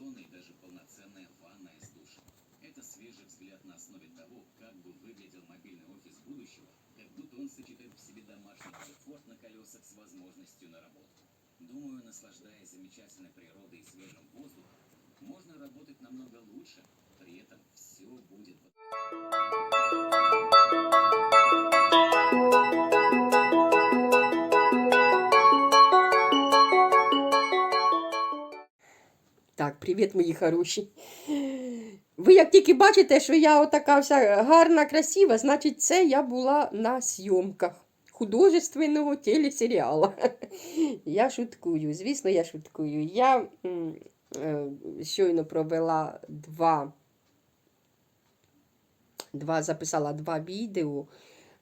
зоны и даже полноценная ванная с душем. Это свежий взгляд на основе того, как бы выглядел мобильный офис будущего, как будто он сочетает в себе домашний комфорт на колесах с возможностью на работу. Думаю, наслаждаясь замечательной природой и свежим воздухом, можно работать намного лучше, при этом все будет Так, привіт, мої хороші. Ви як тільки бачите, що я отака вся гарна, красива, значить, це я була на зйомках художественного телесеріалу. Я шуткую, звісно, я шуткую. Я е, щойно провела два, два, записала два відео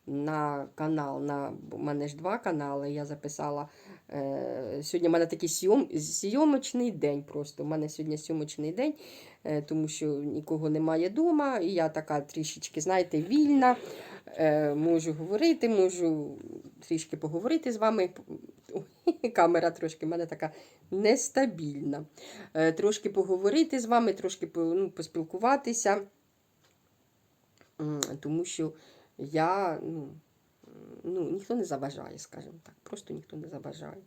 на канал. На, у мене ж два канали. Я записала. Е, сьогодні в мене такий сйом, зйомочний день просто. У мене сьогодні зйомочний день, е, тому що нікого немає вдома. І я така трішечки, знаєте, вільна. Е, можу говорити, можу трішки поговорити з вами. Камера трошки в мене така нестабільна. Е, трошки поговорити з вами, трошки ну, поспілкуватися. Тому що я, ну, ну, ніхто не заважає, скажімо так. Просто ніхто не заважає.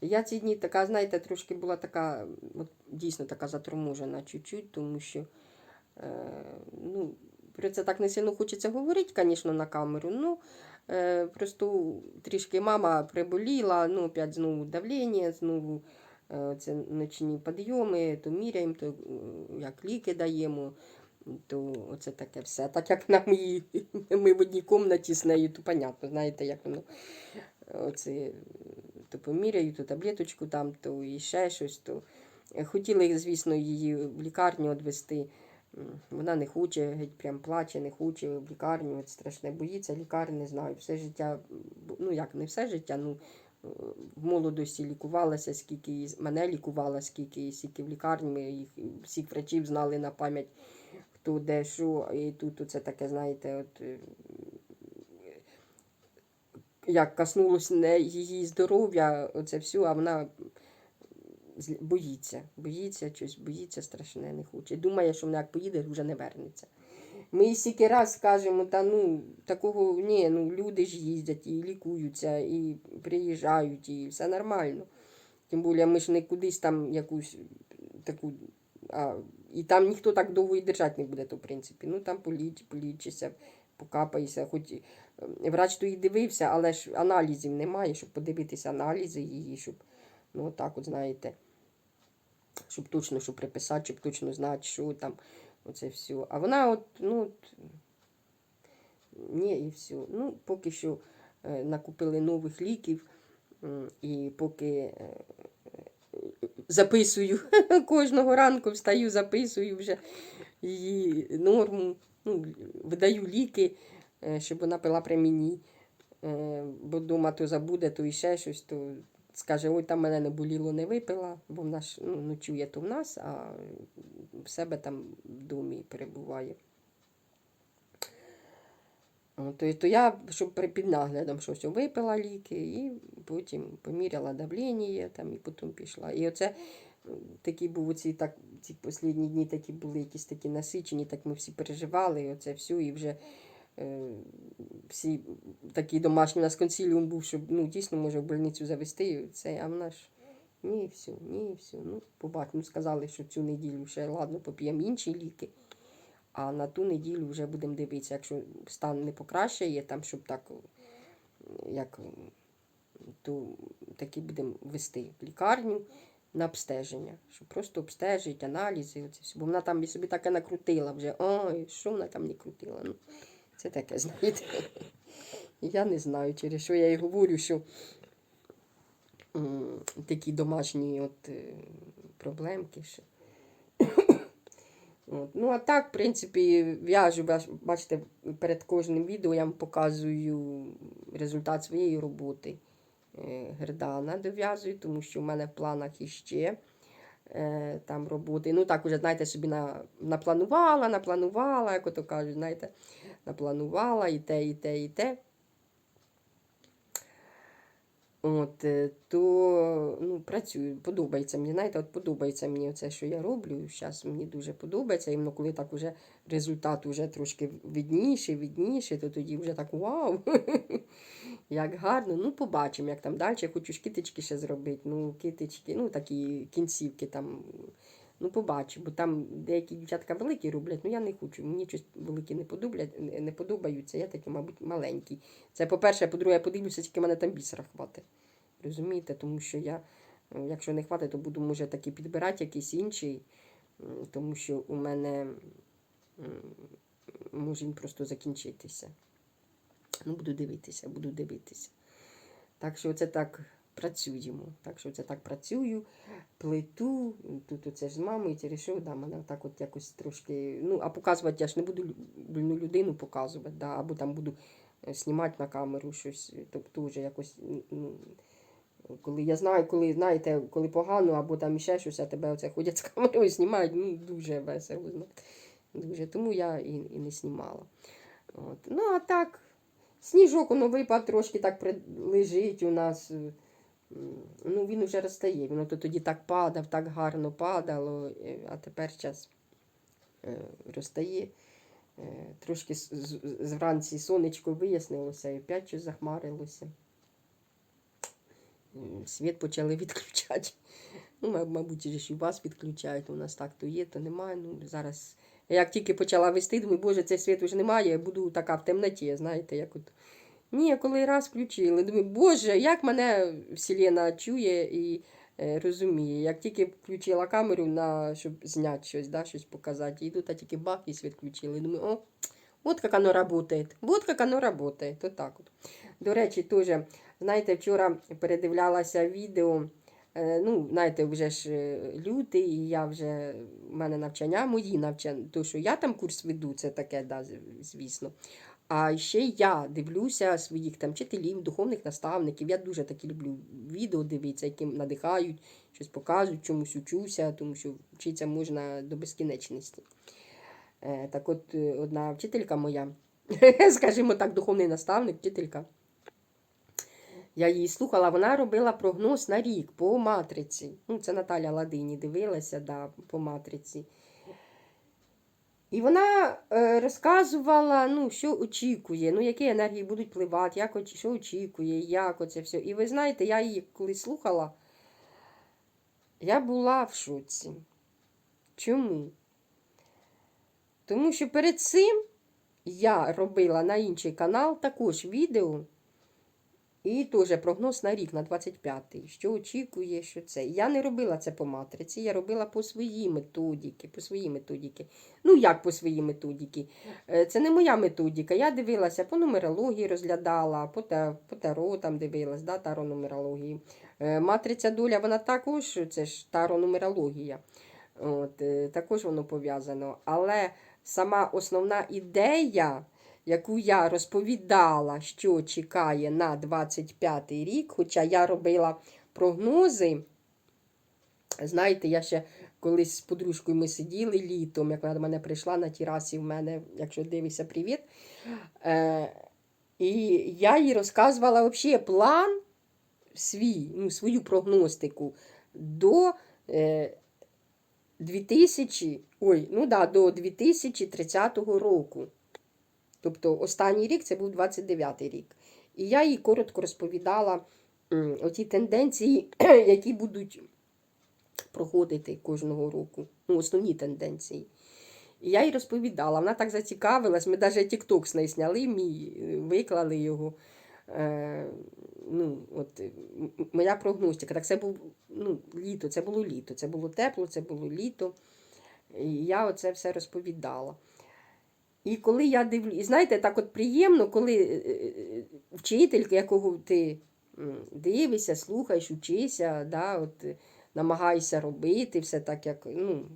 Я ці дні така, знаєте, трошки була така, от, дійсно така заторможена чуть-чуть, тому що е, ну, про це так не сильно хочеться говорити, звісно, на камеру. Ну, е, просто трішки мама приболіла, ну, опять знову давлення, знову е, це ночні підйоми, то міряємо, то е, як ліки даємо. То оце таке все. Так як на моїй, ми в одній кімнаті з нею, то понятно, знаєте, як воно. Оце, то поміряю, то таблеточку там, то і ще щось. То... Хотіли, звісно, її в лікарню відвести. Вона не хоче, геть прям плаче, не хоче в лікарню, от страшне боїться лікарні, не знаю. Все життя, ну як не все життя, ну е, в молодості лікувалася, скільки мене лікувала, скільки, скільки в лікарні, ми їх всіх врачів знали на пам'ять, хто де. І тут оце таке, знаєте, от. Як коснулося не її здоров'я, оце все, а вона боїться, боїться, щось боїться страшне, не хоче. Думає, що вона як поїде, вже не вернеться. Ми стільки раз скажемо, та ну такого ні, ну люди ж їздять і лікуються, і приїжджають, і все нормально. Тим більше ми ж не кудись там якусь таку. А, і там ніхто так довго і держати не буде, то в принципі. Ну там поліч, полічишся, покапаєшся. Хоч е, врач то і дивився, але ж аналізів немає, щоб подивитися аналізи її, щоб, ну так от знаєте, щоб точно що приписати, щоб точно знати, що там, оце все. А вона от, ну, от, ні, і все. Ну, поки що е, накупили нових ліків, і поки е, записую кожного ранку, встаю, записую вже її норму, ну, видаю ліки, е, щоб вона пила при мені. Е, Бо вдома то забуде, то і ще щось, то скаже, ой, там мене не боліло, не випила, бо вона ж ну, ночує то в нас, а в себе там в домі перебуває. То, я, щоб під наглядом щось випила ліки, і потім поміряла давлення, там, і потім пішла. І оце такі був оці, так, ці останні дні такі були якісь такі насичені, так ми всі переживали, і оце все, і вже е, всі такі домашні, у нас консиліум був, щоб ну, дійсно може в больницю завести, і це, а вона ж ні, все, ні, все. Ну, побачимо, сказали, що цю неділю ще ладно, поп'ємо інші ліки. А на ту неділю вже будемо дивитися, якщо стан не покращає, там, щоб так, як, то таки будемо вести в лікарню на обстеження, щоб просто обстежити, аналізи, оце все. бо вона там і собі таке накрутила вже. Ой, що вона там не крутила? Ну, це таке, знаєте. Я не знаю, через що я і говорю, що такі домашні от, е, проблемки. Що. От. Ну, а так, в принципі, в'яжу, бач- бачите, перед кожним відео я вам показую результат своєї роботи. Е, Гердана дов'язую, тому що в мене в планах іще е, там роботи. Ну, так, уже, знаєте, собі на, напланувала, напланувала, як ото кажуть, знаєте, напланувала і те, і те, і те. От, е, то ну, працюю, подобається мені. Знаєте, от подобається мені це, що я роблю. Зараз мені дуже подобається. І коли так уже результат уже трошки видніший, видніший, то тоді вже так вау! Як гарно. Ну, побачимо, як там далі. Хочу ж китички ще зробити. Ну, китички, ну такі кінцівки там. Ну, побачу, бо там деякі дівчатка великі роблять, ну я не хочу. Мені щось великі не подобають, не подобаються. Я такі, мабуть, маленький. Це по-перше, по-друге, я подивлюся, тільки мене там бісера хватить. Розумієте? Тому що я, е, якщо не хватить, то буду, може, таки підбирати якийсь інший, тому що у мене може він просто закінчитися. Ну, буду дивитися, буду дивитися. Так що це так працюємо. Так що це так працюю, плиту. Тут оце ж з мамою це рішив, да, мене так от якось трошки. Ну, а показувати я ж не буду больну людину показувати, да, або там буду е, знімати на камеру щось. Тобто вже якось. Ну, коли я знаю, коли знаєте, коли погано, або там іще щось, а тебе оце ходять з камерою, знімають, ну дуже весело. Дуже. Тому я і, і не знімала. От. Ну, а так, сніжок воно випав трошки так лежить у нас. Е, Ну, він вже розтає. Воно то тоді так падав, так гарно падало, е, а тепер розтає. Е, Трошки з- з- зранці сонечко вияснилося і опять щось захмарилося. Світ почали відключати. Ну, мабуть, ж і вас відключають. У нас так то є, то немає. Ну, зараз. Як тільки почала вести, думаю, боже, цей світ вже немає, я буду така в темноті, знаєте, як от. Ні, коли раз включили, думаю, боже, як мене Вселена чує і е, розуміє. Як тільки включила камеру, на, щоб зняти щось, да, щось показати, тут а тільки бах і світ включили. Думаю, о, от як воно працює, от як воно працює. То так от. До речі, теж, знаєте, вчора передивлялася відео. Е, Ну, знаєте, вже ж е, лютий, і я вже в мене навчання, мої навчання, то, що я там курс веду, це таке, да, звісно. А ще я дивлюся своїх там вчителів, духовних наставників. Я дуже такі люблю відео дивитися, які надихають, щось показують, чомусь учуся, тому що вчитися можна до безкінечності. Е, так от е, одна вчителька моя, скажімо так, духовний наставник, вчителька. Я її слухала, вона робила прогноз на рік по матриці. Ну, це Наталя Ладині дивилася да, по матриці. І вона е, розказувала, ну, що очікує, ну, які енергії будуть пливати, як, що очікує, як оце все. І ви знаєте, я її коли слухала, я була в шоці. Чому? Тому що перед цим я робила на інший канал також відео. І теж прогноз на рік, на 25-й. Що очікує, що це. Я не робила це по матриці, я робила по своїй методіки, по своїй методіки. Ну, як по своїй методіки? Е, Це не моя методіка. Я дивилася по нумерології, розглядала, по, по таро там дивилась, да, таро нумерології. Е, Матриця доля, вона також, це ж таро нумерологія. Е, також воно пов'язано. Але сама основна ідея яку я розповідала, що чекає на 25 рік, хоча я робила прогнози. Знаєте, я ще колись з подружкою ми сиділи літом, як вона до мене прийшла на терасі в мене, якщо дивишся, привіт. Е, і я їй розказувала взагалі план свій, ну, свою прогностику до е, 2000, ой, ну да, до 2030 року. Тобто останній рік це був 29-й рік. І я їй коротко розповідала оті тенденції, які будуть проходити кожного року. Ну, основні тенденції. І я їй розповідала, вона так зацікавилась, ми навіть TikTok з неї зняли, мій, е, виклали його. Е, ну, от, моя прогностика. Так це був ну, літо, це було літо, це було тепло, це було літо. І я оце все розповідала. І коли я дивлюсь, знаєте, так от приємно, коли е, е, вчитель, якого ти дивишся, слухаєш, учишся, да, от, е, намагаєшся робити все так, як ну,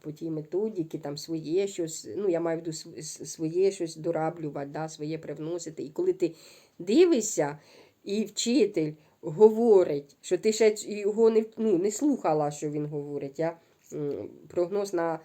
по тій методіки, там своє щось, ну, я маю в виду своє щось дораблювати, да, своє привносити. І коли ти дивишся, і вчитель говорить, що ти ще його не, ну, не слухала, що він говорить. Я прогноз на.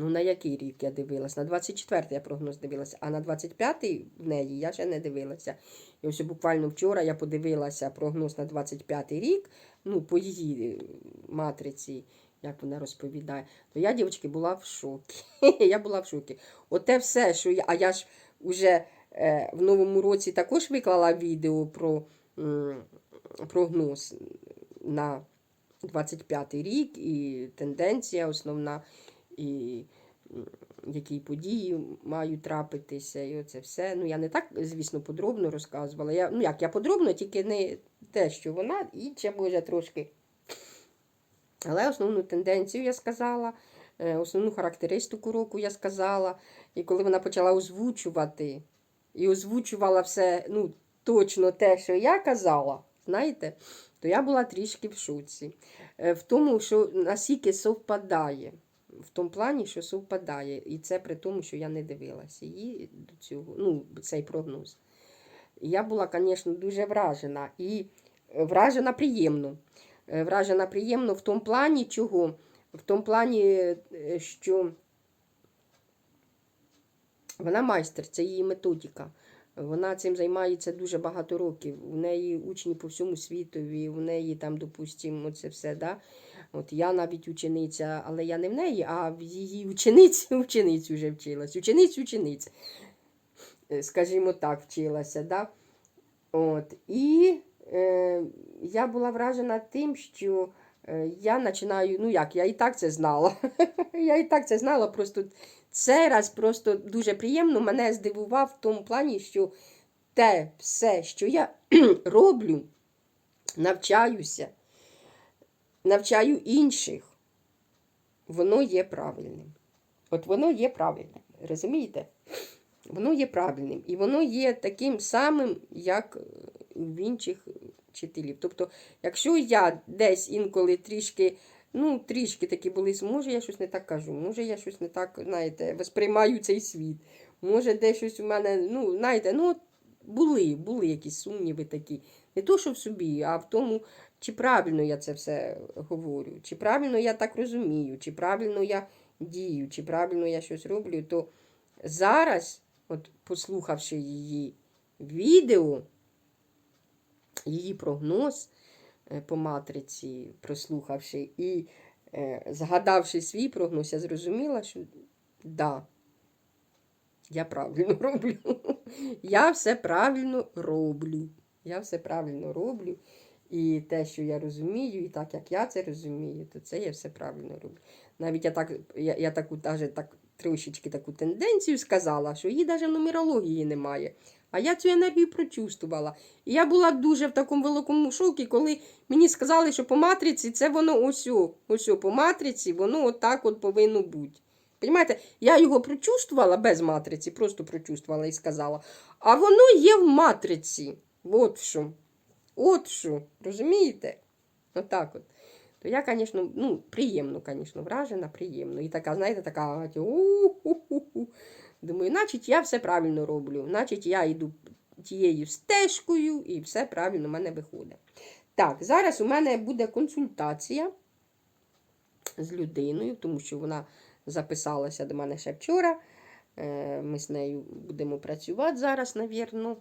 Ну, на який рік я дивилась? На 24-й я прогноз дивилася, а на 25-й в неї я ще не дивилася. І ось буквально вчора я подивилася прогноз на 25-й рік, ну, по її е, матриці, як вона розповідає. То я, дівчатки, була в шокі. я була в шокі. Оте все, що я. А я ж уже е, в новому році також виклала відео про прогноз на 25-й рік і тенденція основна, і які події мають трапитися, і оце все. Ну, я не так, звісно, подробно розказувала. Я, ну як, я подробно, тільки не те, що вона, і ще може трошки. Але основну тенденцію я сказала, е, основну характеристику року я сказала. І коли вона почала озвучувати, і озвучувала все, ну, точно те, що я казала, знаєте, то я була трішки в шоці. Е, В тому, що наскільки совпадає. В тому плані, що совпадає. І це при тому, що я не дивилася її до цього, ну, цей прогноз. Я була, звісно, дуже вражена. І е, вражена приємно. Е, Вражена приємно в тому плані, чого? В тому плані, е, що вона майстер, це її методика. Вона цим займається дуже багато років. У неї учні по всьому світові, у неї там, допустимо, це все. Да? От я навіть учениця, але я не в неї, а в її учениці учениць вже вчилась. Учениць учениць, е, скажімо так, вчилася. Да? От. І е, я була вражена тим, що е, я починаю, ну як, я і так це знала. я і так це знала, просто цей раз просто дуже приємно мене здивував в тому плані, що те все, що я роблю, навчаюся, навчаю інших, воно є правильним. От воно є правильним. Розумієте? Воно є правильним. І воно є таким самим, як в інших вчителів. Тобто, якщо я десь інколи трішки, ну, трішки такі були, може, я щось не так кажу, може, я щось не так, знаєте, восприймаю цей світ. Може, де щось у мене, ну, знаєте, ну, були, були якісь сумніви такі. Не то, що в собі, а в тому, чи правильно я це все говорю, чи правильно я так розумію, чи правильно я дію, чи правильно я щось роблю, то зараз, от послухавши її відео, її прогноз е, по матриці, прослухавши і е, згадавши свій прогноз, я зрозуміла, що да, я правильно роблю. Я все правильно роблю. Я все правильно роблю. І те, що я розумію, і так як я це розумію, то це я все правильно роблю. Навіть я так, я, я таку даже так трошечки таку тенденцію сказала, що її навіть нумерології немає. А я цю енергію прочувствувала. І я була дуже в такому великому шокі, коли мені сказали, що по матриці це воно ось, ось по матриці, воно отак от повинно бути. Понимаєте, я його прочувствувала без матриці, просто прочувствувала і сказала. А воно є в матриці. От що. От що. Розумієте? Отак от. То я, звісно, ну, приємно, звісно, вражена, приємно. І така, знаєте, така. Думаю, значить, я все правильно роблю. Значить, я йду тією стежкою і все правильно в мене виходить. Так, зараз у мене буде консультація з людиною, тому що вона записалася до мене ще вчора. Е, Ми з нею будемо працювати зараз, навірно.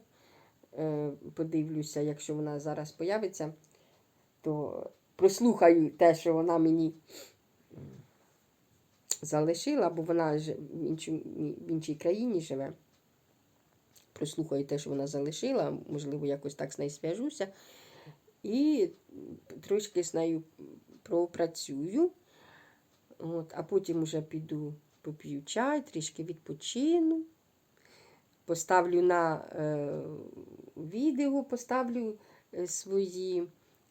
Е, Подивлюся, якщо вона зараз появиться, то прослухаю те, що вона мені залишила, бо вона ж в, іншій країні живе. Прослухаю те, що вона залишила, можливо, якось так з нею зв'яжуся. І трошки з нею пропрацюю. От, а потім вже піду поп'ю чай, трішки відпочину. Поставлю на е, відео, поставлю е, свої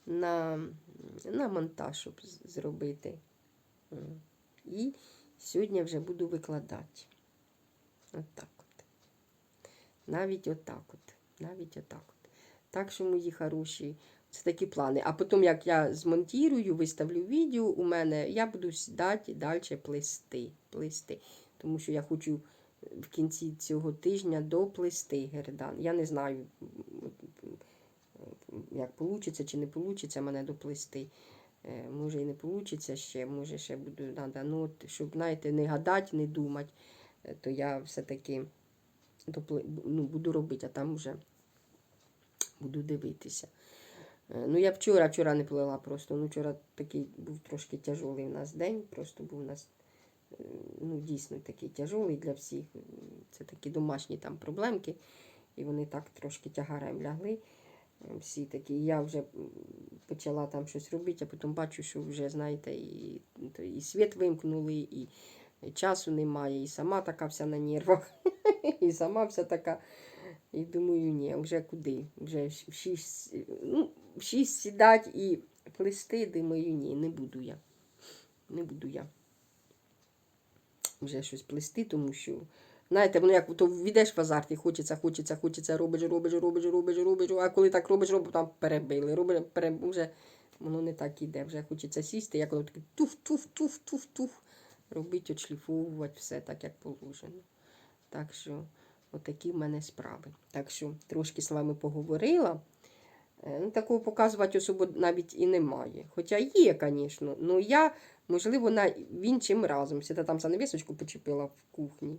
на, на монтаж, щоб зробити. І сьогодні вже буду викладати. Отак от. Навіть отак от. Навіть отак от. Так що, мої хороші, це такі плани. А потім, як я змонтірую, виставлю відео у мене, я буду сідати далі плести. плести. Тому що я хочу в кінці цього тижня доплести гердан. Я не знаю, як вийде чи не вийде мене доплести. Е, Може і не вийде ще, може ще буду надо. Ну, от, щоб, знаєте, не гадати, не думати, е, то я все-таки допли- ну, буду робити, а там вже буду дивитися. Е, Ну, я вчора, вчора не плела просто. Ну, вчора такий був трошки тяжолий у нас день. Просто був у нас е, ну, дійсно такий тяжолий для всіх. Це такі домашні там проблемки. І вони так трошки тягарем лягли. Е, Всі такі. Я вже почала там щось робити, а потім бачу, що вже, знаєте, і, і світ вимкнули, і часу немає, і сама така вся на нервах, і сама вся така. І думаю, ні, вже куди? Вже в шість, ну, в шість сідати і плести, думаю, ні, не буду я. Не буду я. Вже щось плести, тому що, знаєте, воно як то війдеш в і хочеться, хочеться, хочеться, робиш, робиш, робиш, робиш, робиш, а коли так робиш, робиш, там перебили, робиш, переб... вже воно не так іде, вже хочеться сісти, як воно таке туф-туф-туф-туф-туф, робити, отшліфовувати все так, як положено. Так що, отакі в мене справи. Так що трошки з вами поговорила. Е, Ну, такого показувати особо навіть і немає. Хоча є, звісно. Ну я, можливо, на іншим разом. Сіда там занавісочку почепила в кухні.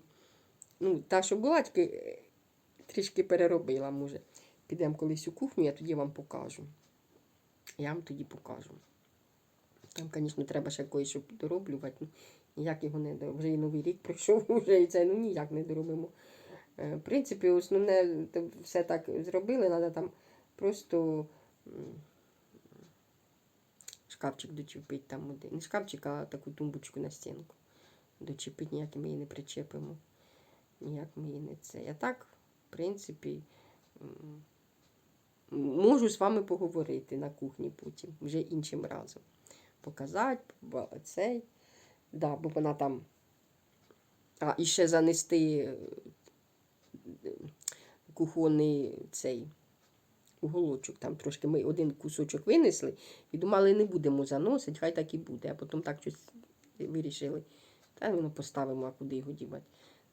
Ну, та, що була, тільки е, трішки переробила, може. Підемо колись у кухню, я тоді вам покажу. Я вам тоді покажу. Там, звісно, треба ще кое-що дороблювати. Ну, ніяк його не. Вже і Новий рік пройшов, вже і це ну ніяк не доробимо. Е, В принципі, основне все так зробили, треба там просто шкафчик дочепити там один. Не шкафчик, а таку тумбочку на стінку. Дочепити, ніяк ми її не причепимо. Ніяк ми її не це. А так, в принципі, можу з вами поговорити на кухні потім, вже іншим разом. Показати, цей. Да, бо вона там. А, і ще занести е, кухонний цей уголочок. Там трошки ми один кусочок винесли і думали, не будемо заносити, хай так і буде. А потім так щось вирішили. Та ну поставимо, а куди його дівати.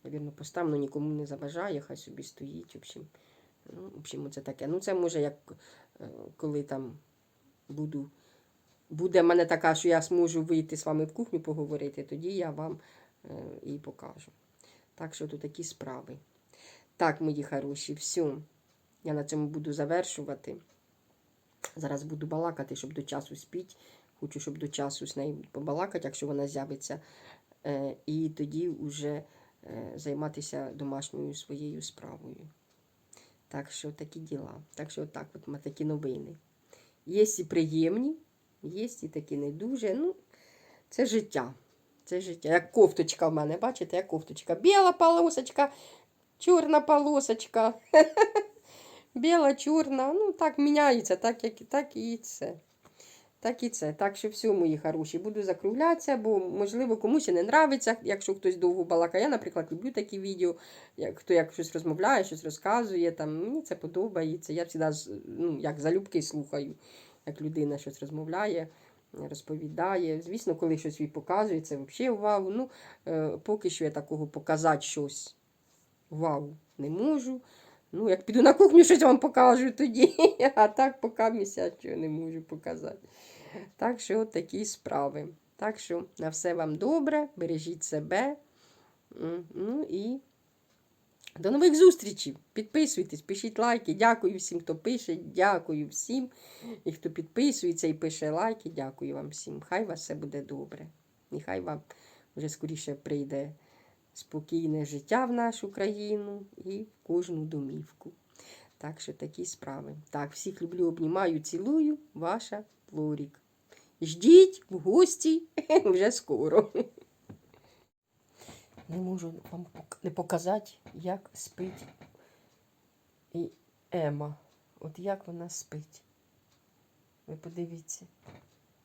Навірно, поставимо, нікому не заважає, хай собі стоїть. В общем, ну, в общем, це таке. Ну, це може як е, коли там буду. Буде в мене така, що я зможу вийти з вами в кухню поговорити, тоді я вам е, і покажу. Так що тут такі справи. Так, мої хороші, все. Я на цьому буду завершувати. Зараз буду балакати, щоб до часу спіть. Хочу, щоб до часу з нею побалакати, якщо вона з'явиться. Е, і тоді вже е, займатися домашньою своєю справою. Так що такі діла. Так що так, от ма- такі новини. Є і приємні, є і такі не дуже. Ну, це життя. Це життя. Як кофточка в мене, бачите, як кофточка. Біла полосочка, чорна полосочка. Біла, чорна. Ну, так міняється, так, як, так і це. Так і це. Так що все, мої хороші, буду закруглятися, бо, можливо, комусь і не нравиться, якщо хтось довго балакає. Я, наприклад, люблю такі відео, як хто як щось розмовляє, щось розказує. Там, мені це подобається. Я завжди ну, як залюбки слухаю, як людина щось розмовляє, розповідає. Звісно, коли щось їй показує, це взагалі вау. Ну, е, поки що я такого показати щось вау не можу. Ну, як піду на кухню, щось вам покажу тоді. А так поки місячого не можу показати. Так що такі справи. Так що на все вам добре, бережіть себе. Ну і до нових зустрічей. Підписуйтесь, пишіть лайки. Дякую всім, хто пише. Дякую всім. І хто підписується і пише лайки. Дякую вам всім. Хай вас все буде добре. І хай вам вже скоріше прийде спокійне життя в нашу країну і в кожну домівку. Так що такі справи. Так, всіх люблю, обнімаю, цілую, ваша Флорік. Ждіть в гості вже скоро. Не можу вам не показати, як спить і Ема. От як вона спить. Ви подивіться.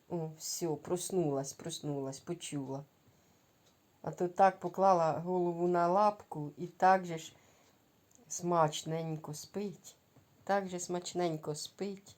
О, все, проснулась, проснулась, почула. А то так поклала голову на лапку і так же ж смачненько спить. Так же смачненько спить.